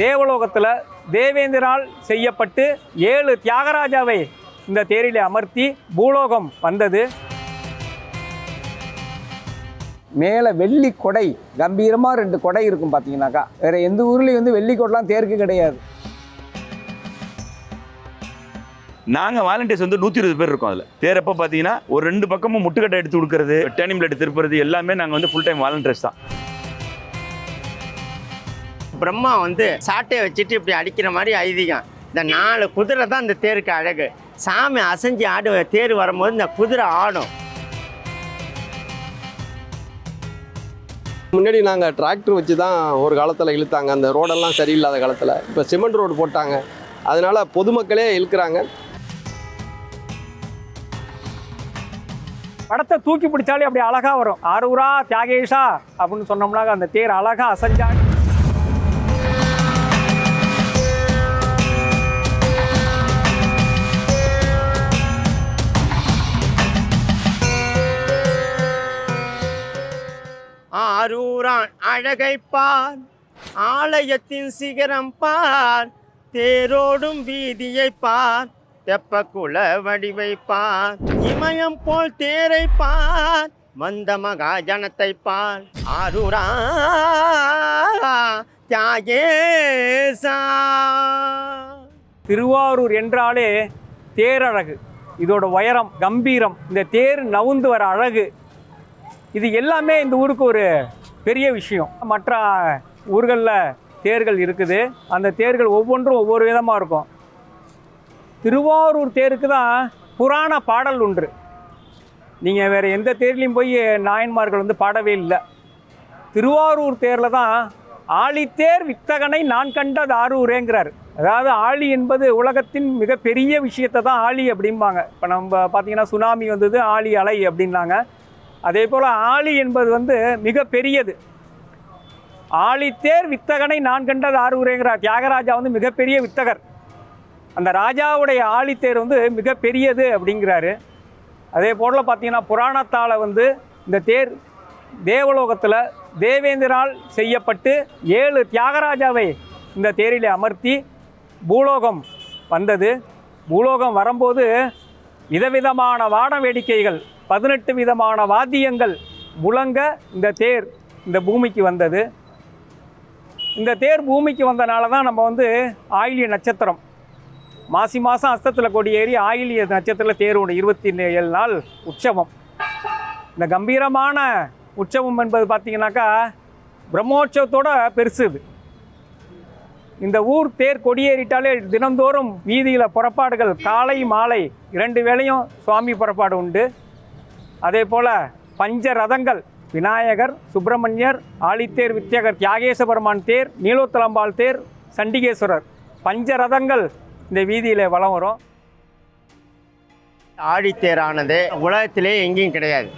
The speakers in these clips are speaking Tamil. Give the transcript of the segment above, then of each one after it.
தேவலோகத்தில் தேவேந்திரால் செய்யப்பட்டு ஏழு தியாகராஜாவை இந்த தேரிலே அமர்த்தி பூலோகம் வந்தது. மேலே வெள்ளி கொடை கம்பீரமாக ரெண்டு கொடை இருக்கும் பார்த்தீங்கன்னாக்கா வேறு எந்த ஊர்லேயும் வந்து வெள்ளி கொடைலாம் தேருக்கு கிடையாது. நாங்கள் வாலண்டியர்ஸ் வந்து நூற்றி இருபது பேர் இருக்கோம் அதில். தேரப்போ பார்த்தீங்கன்னா ஒரு ரெண்டு பக்கமும் முட்டுக்கட்டை எடுத்து கொடுக்கறது டேர்னிங் பிளேட் திருப்புறது எல்லாமே நாங்கள் வந்து ஃபுல் டைம் வாலண்டியர்ஸ் தான். பிரம்மா வந்து சாட்டையை வச்சுட்டு இப்படி அடிக்கிற மாதிரி ஐதீகம். இந்த நாலு குதிரை தான் இந்த தேருக்கு அழகு. சாமி அசைஞ்சு ஆடு தேர் வரும்போது இந்த குதிரை ஆடும். முன்னாடி நாங்கள் டிராக்டர் வச்சு தான் ஒரு காலத்தில் இழுத்தாங்க. அந்த ரோடெல்லாம் சரியில்லாத காலத்தில். இப்போ சிமெண்ட் ரோடு போட்டாங்க. அதனால பொதுமக்களே இழுக்கிறாங்க. படத்தை தூக்கி பிடிச்சாலே அப்படி அழகா வரும். ஆரூரா தியாகேஷா அப்படின்னு சொன்னோம்னாக்க அந்த தேர் அழகா அசைஞ்சா புரான் அழகை பார் ஆலயத்தின் சிகரம் பார் தேரோடும் வீதியை பார் தெப்ப குல வடிவை பார் இமயம் போல் தேரை பார் வந்த மகா ஜனத்தை பார். ஆரூரா தியாகேசா. திருவாரூர் என்றாலே தேரழகு. இதோட உயரம் கம்பீரம் இந்த தேர் நவுந்து வர அழகு. இது எல்லாமே இந்த ஊருக்கு ஒரு பெரிய விஷயம். மற்ற ஊர்களில் தேர்கள் இருக்குது. அந்த தேர்கள் ஒவ்வொன்றும் ஒவ்வொரு விதமாக இருக்கும். திருவாரூர் தேருக்கு தான் புராண பாடல் உண்டு நீங்கள் வேறு எந்த தேர்லையும் போய் நாயன்மார்கள் வந்து பாடவே இல்லை. திருவாரூர் தேரில் தான் ஆழித்தேர் வித்தகனை நான் கண்டது ஆரூரேங்கிறார். அதாவது ஆழி என்பது உலகத்தின் மிகப்பெரிய விஷயத்தை தான் ஆழி அப்படிம்பாங்க. இப்போ நம்ம பார்த்தீங்கன்னா சுனாமி வந்தது ஆழி அலை அப்படின்னாங்க. அதே போல் ஆழி என்பது வந்து மிக பெரியது. ஆழித்தேர் வித்தகனை நான் கண்டது ஆரூரேங்கிறார் தியாகராஜா வந்து மிகப்பெரிய வித்தகர். அந்த ராஜாவுடைய ஆழித்தேர் வந்து மிகப்பெரியது அப்படிங்கிறாரு. அதே போல் பார்த்தீங்கன்னா புராணத்தால் வந்து இந்த தேர் தேவலோகத்தில் தேவேந்திரால் செய்யப்பட்டு ஏழு தியாகராஜாவை இந்த தேரிலே அமர்த்தி பூலோகம் வந்தது. பூலோகம் வரும்போது விதவிதமான வான வேடிக்கைகள் பதினெட்டு விதமான வாத்தியங்கள் முழங்க இந்த தேர் இந்த பூமிக்கு வந்தது. இந்த தேர் பூமிக்கு வந்தனால தான் நம்ம வந்து ஆயிலிய நட்சத்திரம். மாசி மாதம் அஸ்தத்தில் கொடியேறி ஆயிலிய நட்சத்திரத்தில் தேர் உண்டு. இருபத்தி ஏழு நாள் உற்சவம். இந்த கம்பீரமான உற்சவம் என்பது பார்த்திங்கனாக்கா பிரம்மோற்சவத்தோட பெருசு இது. இந்த ஊர் தேர் கொடியேறிட்டாலே தினந்தோறும் வீதியில் புறப்பாடுகள் காலை மாலை இரண்டு வேளையும் சுவாமி புறப்பாடு உண்டு. அதே போல் பஞ்ச ரதங்கள் விநாயகர் சுப்பிரமணியர் ஆழித்தேர் வித்தியகர் தியாகேச பெருமான் தேர் நீலோத்தலம்பாள் தேர் சண்டிகேஸ்வரர். பஞ்ச ரதங்கள் இந்த வீதியில் வலம் வரும். ஆழித்தேரானது உலகத்திலே எங்கேயும் கிடையாது.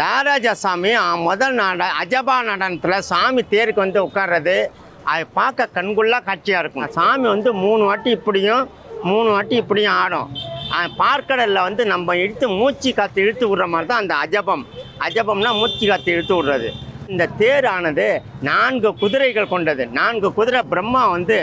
தாராஜா சாமி முதல் நாட அஜபா நடனத்தில் சாமி தேருக்கு வந்து உட்கார்றது அதை பார்க்க கண்குள்ளா காட்சியாக இருக்கும். சாமி வந்து மூணு வாட்டி இப்படியும் மூணு வாட்டி இப்படியும் ஆடும். பார்க்கடலில் வந்து நம்ம இழுத்து மூச்சு காற்று இழுத்து விடுற மாதிரி தான் அந்த அஜபம். அஜபம்னா மூச்சு காற்று இழுத்து விடுறது. இந்த தேர் ஆனது நான்கு குதிரைகள் கொண்டது. நான்கு குதிரை பிரம்மா வந்து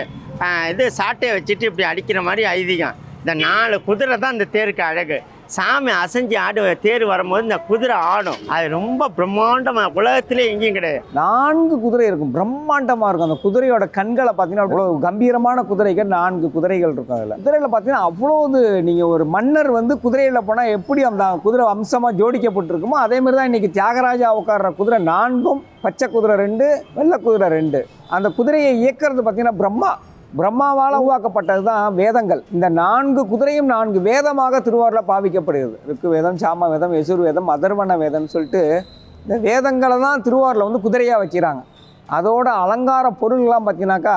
இது சாட்டையை வச்சுட்டு இப்படி அடிக்கிற மாதிரி ஐதீகம். இந்த நாலு குதிரை தான் இந்த தேருக்கு அழகு. சாமி அசைஞ்சு ஆடு தேர் வரும்போது இந்த குதிரை ஆடும். அது ரொம்ப பிரம்மாண்டமாக உலகத்திலே எங்கேயும் கிடையாது. நான்கு குதிரை இருக்கும். பிரம்மாண்டமாக இருக்கும். அந்த குதிரையோட கண்களை பார்த்தீங்கன்னா அவ்வளோ கம்பீரமான குதிரைகள் நான்கு குதிரைகள் இருக்கும் அதில். குதிரையில் பார்த்தீங்கன்னா அவ்வளோ வந்து நீங்கள் ஒரு மன்னர் வந்து குதிரையில் போனால் எப்படி அந்த குதிரை அம்சமாக ஜோடிக்கப்பட்டிருக்குமோ அதே மாதிரி தான் இன்றைக்கி தியாகராஜா உட்கார்ற குதிரை நான்கும் பச்சை குதிரை ரெண்டு வெள்ளை குதிரை ரெண்டு. அந்த குதிரையை இயக்கிறது பார்த்தீங்கன்னா பிரம்மா. பிரம்மாவால் உருவாக்கப்பட்டது தான் வேதங்கள். இந்த நான்கு குதிரையும் நான்கு வேதமாக திருவாரூரில் பாவிக்கப்படுகிறது. ருக்கு வேதம் சாம வேதம் யசுர் வேதம் அதர்வண வேதம்னு சொல்லிட்டு இந்த வேதங்களை தான் திருவாரூரில் வந்து குதிரையாக வைக்கிறாங்க. அதோட அலங்கார பொருள்லாம் பார்த்தீங்கன்னாக்கா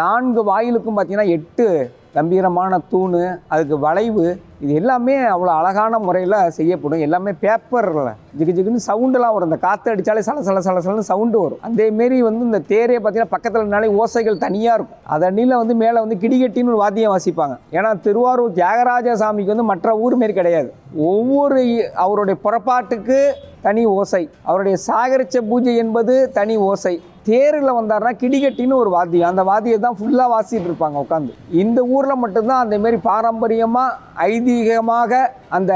நான்கு வாயிலுக்கும் பார்த்தீங்கன்னா எட்டு கம்பீரமான தூண் அதுக்கு வளைவு இது எல்லாமே அவ்வளோ அழகான முறையில் செய்யப்படும். எல்லாமே பேப்பரில் ஜிகு ஜிகுன்னு சவுண்டெல்லாம் வரும். இந்த காற்று அடித்தாலே சல சல சல சலன்னு சவுண்டு வரும். அதேமாரி வந்து இந்த தேரே பார்த்தீங்கன்னா பக்கத்தில் இருந்தாலே ஓசைகள் தனியாக இருக்கும். அதனில வந்து மேலே வந்து கிடிகட்டின்னு ஒரு வாத்தியம் வாசிப்பாங்க. ஏன்னா திருவாரூர் தியாகராஜ சாமிக்கு வந்து மற்ற ஊர் மாரி கிடையாது. ஒவ்வொரு இ- அவருடைய புறப்பாட்டுக்கு தனி ஓசை. அவருடைய சாகரிச்ச பூஜை என்பது தனி ஓசை. தேரில் வந்தாருன்னா கிடிகட்டின்னு ஒரு வாத்தியம். அந்த வாத்தியை தான் ஃபுல்லாக வாசிட்டு இருப்பாங்க உட்காந்து இந்த ஊரில் மட்டும்தான் அந்தமாரி பாரம்பரியமாக ஐதீகமாக அந்த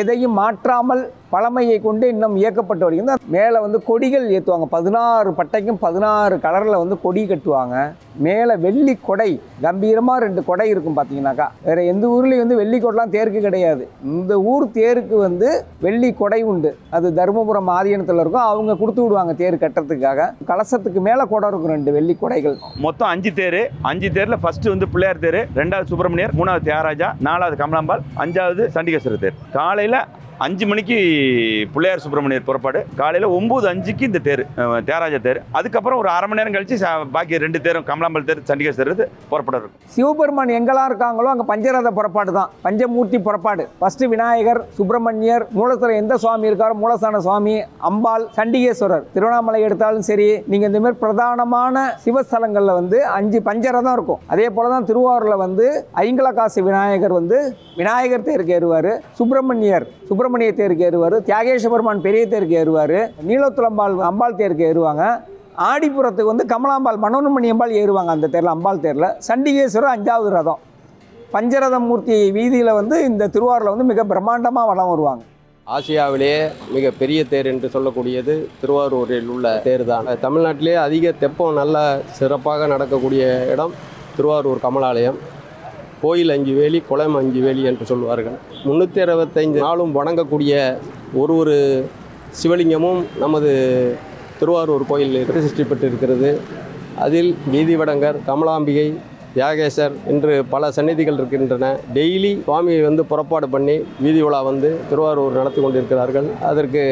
எதையும் மாற்றாமல் பழமையை கொண்டு இன்னும் இயக்கப்பட்டு தான் மேலே வந்து கொடிகள் ஏற்றுவாங்க. பதினாறு பட்டைக்கும் பதினாறு கலரில் வந்து கொடி கட்டுவாங்க. மேலே வெள்ளி கொடை கம்பீரமாக ரெண்டு கொடை இருக்கும் பார்த்தீங்கன்னாக்கா. வேறு எந்த ஊர்லேயும் வந்து வெள்ளி கொடைலாம் தேருக்கு கிடையாது. இந்த ஊர் தேருக்கு வந்து வெள்ளி கொடை உண்டு. அது தருமபுரம் ஆதீனத்தில் இருக்கும். அவங்க கொடுத்து விடுவாங்க தேர் கட்டுறதுக்காக. கலசத்துக்கு மேலே கொடை இருக்கும் ரெண்டு வெள்ளி கொடைகள். மொத்தம் அஞ்சு தேர். அஞ்சு தேரில் ஃபஸ்ட்டு வந்து பிள்ளையார் தேர் ரெண்டாவது சுப்பிரமணியர் மூணாவது தியாகராஜா நாலாவது கமலாம்பாள் அஞ்சாவது சண்டிகேஸ்வரர் தேர். காலையில் அஞ்சு மணிக்கு பிள்ளையார் சுப்பிரமணியர் புறப்பாடு. காலையில் ஒம்பது அஞ்சுக்கு இந்த தேர் தேராஜ தேர். அதுக்கப்புறம் ஒரு அரை மணி நேரம் கழிச்சு பாக்கி ரெண்டு தேரும் கமலாம்பல் தேர் சண்டிகேஸ்வரர் தேர் புறப்பட இருக்கும். சிவபெருமான் எங்கெல்லாம் இருக்காங்களோ அங்கே பஞ்சரத புறப்பாடு தான். பஞ்சமூர்த்தி புறப்பாடு. ஃபஸ்ட்டு விநாயகர் சுப்பிரமணியர் மூலத்தில் எந்த சுவாமி இருக்காரோ மூலஸ்தான சுவாமி அம்பாள் சண்டிகேஸ்வரர். திருவண்ணாமலை எடுத்தாலும் சரி நீங்கள் இந்த மாதிரி பிரதானமான சிவஸ்தலங்களில் வந்து அஞ்சு பஞ்சரதம் இருக்கும். அதே போல தான் திருவாரூரில் வந்து ஐங்கலகாசி விநாயகர் வந்து விநாயகர் தேருக்கு ஏறுவார். சுப்பிரமணியர் சுப்பிரமணிய தேருக்கு ஏறுவார் தியாகேஸ்வர பெருமான் பெரிய தேருக்கு ஏறுவார் நீலத்துலம்பாள் அம்பாள் தேருக்கு ஏறுவாங்க. ஆடிப்புறத்துக்கு வந்து கமலாம்பாள் மனோன்மணி அம்பாள் ஏறுவாங்க அந்த தேரில் அம்பாள் தேரில். சண்டிகேஸ்வரர் அஞ்சாவது ரதம். பஞ்சரத மூர்த்தி வீதியில் வந்து இந்த திருவாரூரில் வந்து மிக பிரம்மாண்டமாக வலம் வருவாங்க. ஆசியாவிலேயே மிக பெரிய தேர் என்று சொல்லக்கூடியது திருவாரூரில் உள்ள தேர் தான் தமிழ்நாட்டிலே அதிக தெப்பம் நல்ல சிறப்பாக நடக்கக்கூடிய இடம் திருவாரூர் கமலாலயம். கோயில் அஞ்சு வேலி குளம் அஞ்சு வேலி என்று சொல்வார்கள். முந்நூற்றி அறுபத்தைந்து நாளும் வணங்கக்கூடிய ஒரு ஒரு சிவலிங்கமும் நமது திருவாரூர் கோயிலில் பிரதிஷ்டிப்பட்டு இருக்கிறது அதில் வீதிவடங்கர் கமலாம்பிகை தியாகேசர் என்று பல சந்நிதிகள் இருக்கின்றன. டெய்லி சுவாமியை வந்து புறப்பாடு பண்ணி வீதி உலா வந்து திருவாரூர் நடத்தி கொண்டிருக்கிறார்கள். அதற்கு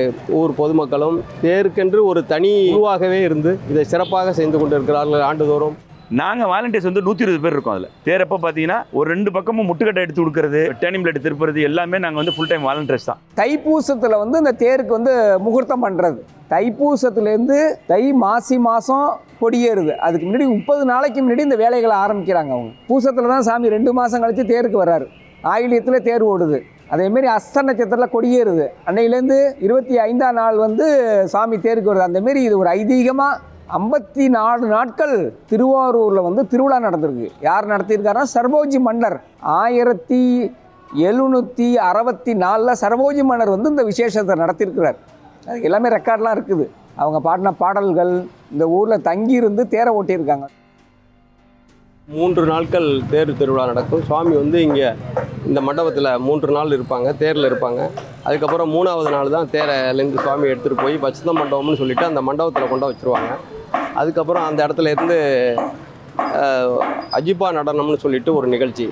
ஊர் பொதுமக்களும் தேருக்கென்று ஒரு தனி உருவாகவே இருந்து இதை சிறப்பாக செய்து கொண்டிருக்கிறார்கள் ஆண்டுதோறும். நாங்கள் வாலண்டியர்ஸ் வந்து நூற்றி இருபது பேர் இருக்கோம் அதில். தேரப்போ பார்த்தீங்கன்னா ஒரு ரெண்டு பக்கமும் முட்டுக்கட்டை எடுத்து கொடுக்கறது டேனிங் பிளேட் திருப்புறது எல்லாமே நாங்கள் வந்து ஃபுல் டைம் வாலண்டியர்ஸ் தான். தைப்பூசத்தில் வந்து இந்த தேருக்கு வந்து முகூர்த்தம் பண்ணுறது தைப்பூசத்துலேருந்து தை மாசி மாதம் கொடியேறுது. அதுக்கு முன்னாடி முப்பது நாளைக்கு முன்னாடி இந்த வேலைகளை ஆரம்பிக்கிறாங்க அவங்க. பூசத்தில் தான் சாமி ரெண்டு மாதம் கழித்து தேருக்கு வர்றாரு. ஆயிலியத்தில் தேர் ஓடுது. அதேமாரி அஸ்த நட்சத்திரத்தில் கொடியேறுது. அன்னையிலேருந்து இருபத்தி ஐந்தாம் நாள் வந்து சாமி தேருக்கு வருது. அந்தமாரி இது ஒரு ஐதீகமாக ஐம்பத்தி நாலு நாட்கள் திருவாரூரில் வந்து திருவிழா நடந்திருக்கு. யார் நடத்தியிருக்காருன்னா சர்வோஜி மன்னர். ஆயிரத்தி எழுநூற்றி அறுபத்தி நாலில் சர்வோஜி மன்னர் வந்து இந்த விசேஷத்தை நடத்தியிருக்கிறார். அது எல்லாமே ரெக்கார்ட்லாம் இருக்குது. அவங்க பாடின பாடல்கள் இந்த ஊரில் தங்கியிருந்து தேரை ஓட்டியிருக்காங்க. மூன்று நாட்கள் தேர் திருவிழா நடக்கும். சுவாமி வந்து இங்கே இந்த மண்டபத்தில் மூன்று நாள் இருப்பாங்க தேரில் இருப்பாங்க. அதுக்கப்புறம் மூணாவது நாள் தான் தேரைலேருந்து சுவாமி எடுத்துகிட்டு போய் பச்சத மண்டபம்னு சொல்லிவிட்டு அந்த மண்டபத்தில் கொண்டு வச்சுருவாங்க. அதுக்கப்புறம் அந்த இடத்துல இருந்து அஜிபா நடனம்னு சொல்லிட்டு ஒரு நிகழ்ச்சி.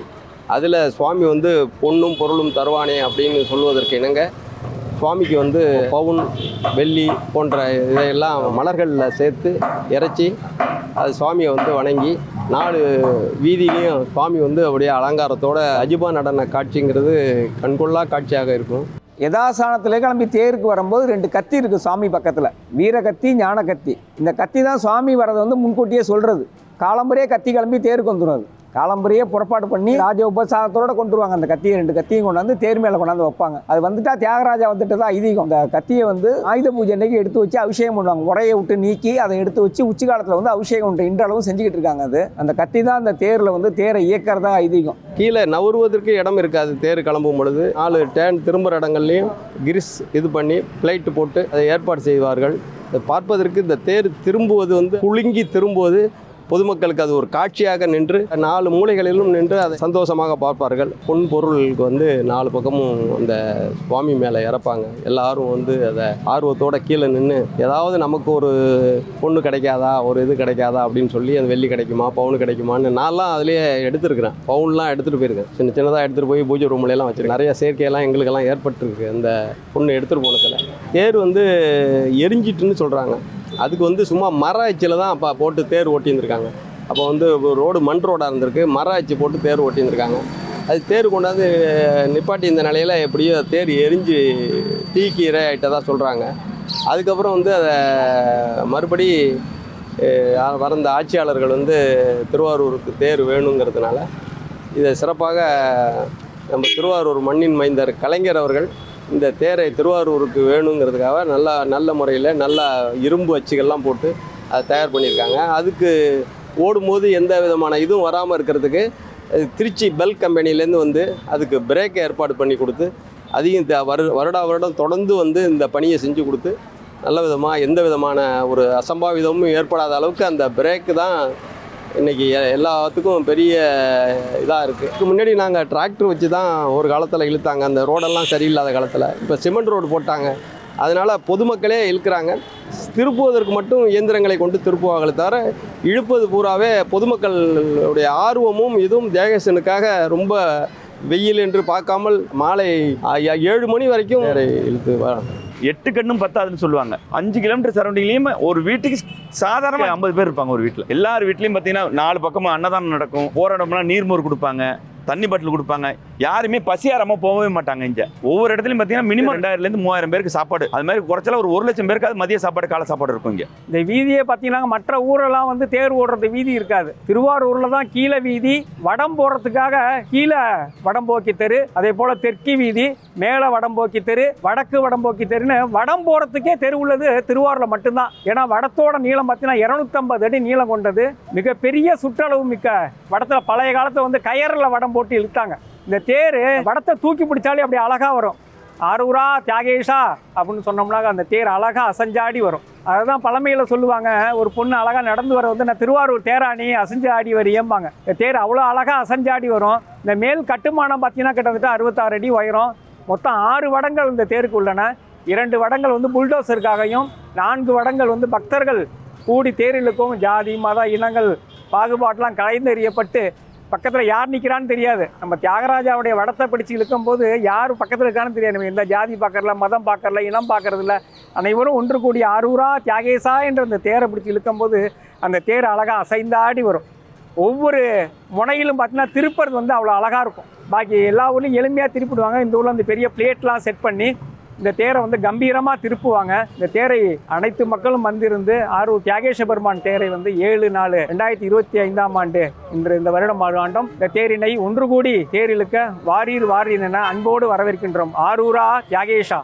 அதில் சுவாமி வந்து பொண்ணும் பொருளும் தருவானே அப்படின்னு சொல்வதற்கு இணங்க சுவாமிக்கு வந்து பவுன் வெள்ளி போன்ற இதையெல்லாம் மலர்களில் சேர்த்து இறைச்சி அது சுவாமியை வந்து வணங்கி நாலு வீதியிலையும் சுவாமி வந்து அப்படியே அலங்காரத்தோட அஜிபா நடன காட்சிங்கிறது கண்கொள்ளா காட்சியாக இருக்கும். யதாசானத்திலே கிளம்பி தேருக்கு வரும்போது ரெண்டு கத்தி இருக்குது சாமி பக்கத்தில். வீர கத்தி ஞான கத்தி. இந்த கத்தி தான் சுவாமி வரதை வந்து முன்கூட்டியே சொல்கிறது காலம்பரையே கத்தி கிளம்பி தேருக்கு வந்துடும் அது. காலம்பரையே புறப்பாடு பண்ணி ராஜ உபசாரத்தோட கொண்டு வருவாங்க. அந்த கத்தியை ரெண்டு கத்தியும் கொண்டாந்து தேர் மேலே கொண்டாந்து வைப்பாங்க. அது வந்துட்டா தியாகராஜா வந்துட்டு தான் ஐதீகம். அந்த கத்தியை வந்து ஆயுத பூஜை அன்னைக்கு எடுத்து வச்சு அபிஷேகம் பண்ணுவாங்க. உரையை விட்டு நீக்கி அதை எடுத்து வச்சு உச்சி காலத்தில் வந்து அபிஷேகம் உண்டு. இன்றளவும் செஞ்சுக்கிட்டு இருக்காங்க அது. அந்த கத்தி தான் அந்த தேரில் வந்து தேரை இயக்கிறதா ஐதீகம். கீழே நவருவதற்கு இடம் இருக்காது. தேர் கிளம்பும் பொழுது நாலு டேன் திரும்புகிற இடங்கள்லையும் கிரிஸ் இது பண்ணி பிளைட்டு போட்டு அதை ஏற்பாடு செய்வார்கள். அதை பார்ப்பதற்கு இந்த தேர் திரும்புவது வந்து குலுங்கி திரும்புவது பொதுமக்களுக்கு அது ஒரு காட்சியாக நின்று நாலு மூலைகளிலும் நின்று அதை சந்தோஷமாக பார்ப்பார்கள். பொன் பொருளுக்கு வந்து நாலு பக்கமும் அந்த சுவாமி மேலே இறப்பாங்க. எல்லாரும் வந்து அதை ஆர்வத்தோட கீழே நின்று ஏதாவது நமக்கு ஒரு பொண்ணு கிடைக்காதா ஒரு இது கிடைக்காதா அப்படின்னு சொல்லி அது வெள்ளி கிடைக்குமா பவுன் கிடைக்குமான்னு நான்லாம் அதுலேயே எடுத்துருக்கிறேன். பவுன்லாம் எடுத்துகிட்டு போயிருக்கேன். சின்ன சின்னதாக எடுத்துகிட்டு போய் பூஜை ரூம்லாம் வச்சுருக்கேன். நிறைய சேர்க்கையெல்லாம் எங்களுக்கெல்லாம் ஏற்பட்டிருக்கு. அந்த பொண்ணு எடுத்துகிட்டு போனதில். தேர் வந்து எரிஞ்சிட்டுன்னு சொல்கிறாங்க அதுக்கு வந்து சும்மா மர அச்சில் தான் அப்போ போட்டு தேர் ஓட்டியிருந்துருக்காங்க. அப்போ வந்து ரோடு மண் ரோடாக இருந்திருக்கு. மர அச்சு போட்டு தேர் ஓட்டியிருந்துருக்காங்க. அது தேர் கொண்டாந்து நிப்பாட்டி இந்த நிலையில் எப்படியோ தேர் எரிஞ்சு தீக்கு இரையாயிட்டதா சொல்கிறாங்க அதுக்கப்புறம் வந்து அதை மறுபடி வரந்த ஆட்சியாளர்கள் வந்து திருவாரூருக்கு தேர் வேணுங்கிறதுனால இதை சிறப்பாக நம்ம திருவாரூர் மண்ணின் மைந்தர் கலைஞர் அவர்கள் இந்த தேரை திருவாரூருக்கு வேணுங்கிறதுக்காக நல்லா நல்ல முறையில் நல்லா இரும்பு அச்சுகள்லாம் போட்டு அதை தயார் பண்ணியிருக்காங்க. அதுக்கு ஓடும்போது எந்த விதமான இதுவும் வராமல் இருக்கிறதுக்கு திருச்சி பெல் கம்பெனிலேருந்து வந்து அதுக்கு பிரேக் ஏற்பாடு பண்ணி கொடுத்து அதையும் த- வரு வருடா வருடம் தொடர்ந்து வந்து இந்த பணியை செஞ்சு கொடுத்து நல்ல விதமாக எந்த விதமான ஒரு அசம்பாவிதமும் ஏற்படாத அளவுக்கு அந்த பிரேக்கு தான் இன்னைக்கு எல்லாத்துக்கும் பெரிய இதாக இருக்குது இதுக்கு முன்னாடி நாங்கள் டிராக்டர் வச்சு தான் ஒரு காலத்தில் இழுத்தாங்க. அந்த ரோடெல்லாம் சரியில்லாத காலத்தில். இப்போ சிமெண்ட் ரோடு போட்டாங்க. அதனால் பொதுமக்களே இழுக்கிறாங்க. திருப்புவதற்கு மட்டும் இயந்திரங்களை கொண்டு திருப்புவாங்களே தவிர இழுப்பது பூராவே பொதுமக்களுடைய ஆர்வமும் இதுவும் தேகசனுக்காக ரொம்ப வெயில் என்று பார்க்காமல் மாலை ஏழு மணி வரைக்கும் இழுத்து வராங்க. எட்டு கண்ணும் பத்தாதுன்னு சொல்லுவாங்க. அஞ்சு கிலோமீட்டர் சரௌண்டிங்லேயும் ஒரு வீட்டுக்கு சாதாரண ஐம்பது பேர் இருப்பாங்க ஒரு வீட்டில் எல்லார் வீட்லேயும் பார்த்தீங்கன்னா நாலு பக்கமும் அன்னதானம் நடக்கும். போகிற இடம்லாம் நீர்மோர் கொடுப்பாங்க. தண்ணி பாட்டில் கொடுப்பாங்க. யாருமே பசியாரமாக போகவே மாட்டாங்க இங்கே. ஒவ்வொரு இடத்துலையும் பார்த்தீங்கன்னா மினிமம் ரெண்டாயிரம்லேருந்து மூவாயிரம் பேருக்கு சாப்பாடு. அது மாதிரி குறைச்சல ஒரு ஒரு லட்சம் பேருக்கு மதிய சாப்பாடு காலை சாப்பாடு இருக்கும் இங்கே. இந்த வீதியை பார்த்தீங்கன்னா மற்ற ஊரெல்லாம் வந்து தேர் ஓடுறது வீதி இருக்காது. திருவாரூரில் தான் கீழே வீதி வடம் போடுறதுக்காக கீழே வடம்போக்கி தெரு அதே போல் தெற்கி வீதி மேலே வடம்போக்கி தெரு வடக்கு வடம்போக்கி தெருன்னு வடம் போகிறதுக்கே தெரு உள்ளது திருவாரூரில் மட்டும்தான். ஏன்னா வடத்தோட நீளம் பார்த்தீங்கன்னா இரநூத்தம்பது அடி நீளம் கொண்டது. மிகப்பெரிய சுற்றளவு மிக்க வடத்தில் பழைய காலத்தில் வந்து கயரில் வடம் போட்டு இழுத்தாங்க. இந்த தேர் வடத்தை தூக்கி பிடிச்சாலே அப்படி அழகாக வரும். ஆரூரா தியாகேஷா அப்படின்னு சொன்னோம்னாக்க அந்த தேர் அழகாக அசஞ்சாடி வரும். அதுதான் பழமையில் சொல்லுவாங்க ஒரு பொண்ணு அழகாக நடந்து வர வந்து நான் திருவாரூர் தேராணி அசைஞ்சு ஆடி வரையம்பாங்க. இந்த தேர் அவ்வளோ அழகாக அசஞ்சாடி வரும். இந்த மேல் கட்டுமானம் பார்த்தீங்கன்னா கிட்டத்தட்ட அறுபத்தாறு அடி உயரம். மொத்தம் ஆறு வடங்கள் இந்த தேருக்கு உள்ளன. இரண்டு வடங்கள் வந்து புல்டோசருக்காகவும் நான்கு வடங்கள் வந்து பக்தர்கள் கூடி தேரிலுக்கும் ஜாதி மத இனங்கள் பாகுபாட்டெலாம் கலைந்தெறியப்பட்டு பக்கத்தில் யார் நிற்கிறான்னு தெரியாது. நம்ம தியாகராஜாவுடைய வடத்தை பிடிச்சு இழுக்கும்போது யார் பக்கத்தில் இருக்கான்னு தெரியாது. நம்ம எந்த ஜாதி பார்க்கறல மதம் பார்க்கறல இனம் பார்க்கறதில்ல அனைவரும் ஒன்று கூடிய அரூரா தியாகேசா என்ற அந்த தேரை பிடிச்சி இழுக்கும்போது அந்த தேர் அழகாக அசைந்தாடி வரும். ஒவ்வொரு முனையிலும் பார்த்தீங்கன்னா திருப்பறது வந்து அவ்வளோ அழகாக இருக்கும். பாக்கி எல்லா ஊர்லேயும் எளிமையாக திருப்பிடுவாங்க. இந்த ஊரில் அந்த பெரிய பிளேட்லாம் செட் பண்ணி இந்த தேரை வந்து கம்பீரமாக திருப்புவாங்க. இந்த தேரை அனைத்து மக்களும் வந்திருந்து ஆரூர் தியாகேஷ பெருமான் தேரை வந்து ஏழு நாலு ரெண்டாயிரத்தி இருபத்தி ஐந்தாம் ஆண்டு இன்று இந்த வருடம் ஆண்டும் இந்த தேரினை ஒன்று கூடி தேரிழுக்க வாரீர் வாரீர் என அன்போடு வரவேற்கின்றோம். ஆரூரா தியாகேஷா.